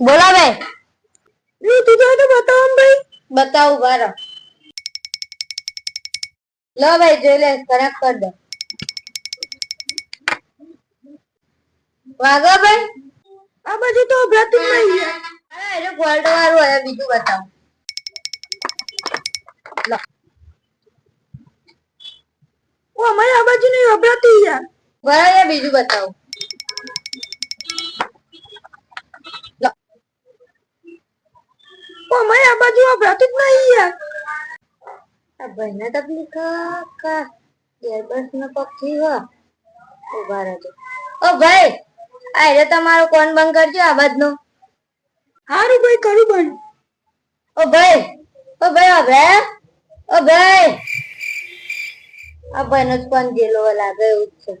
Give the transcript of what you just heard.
બોલો ભાઈ તું તો બતાવો ભાઈ. બતાવું બારો લો ભાઈ જોઈ લે કનેક્ટ કર દે. વાગો ભાઈ? આ બાજુ તો અભરાતું નહીં અરે ફોલ્ટ વાળું હવે બીજું બતાવો. લો. ઓ અમારે આ બાજુ નહીં અભરાતી યાર બરાબર બીજું બતાવું. ઓ અમારે આ બાજુ અભરાતું જ નહીં યાર આ ભાઈને તકલીફ કાકા એરબસ નો પગથી હો ઊભા રહેજો ઓ ભાઈ આ રે તમારો કોણ બંધ કરજો આવાજ નો હારું ભાઈ કરું બંધ ઓ ભાઈ ઓ ભાઈ ભાઈ ઓ ભાઈ આ ભાઈ નો જ કોણ ગયેલો લાગે એવું છે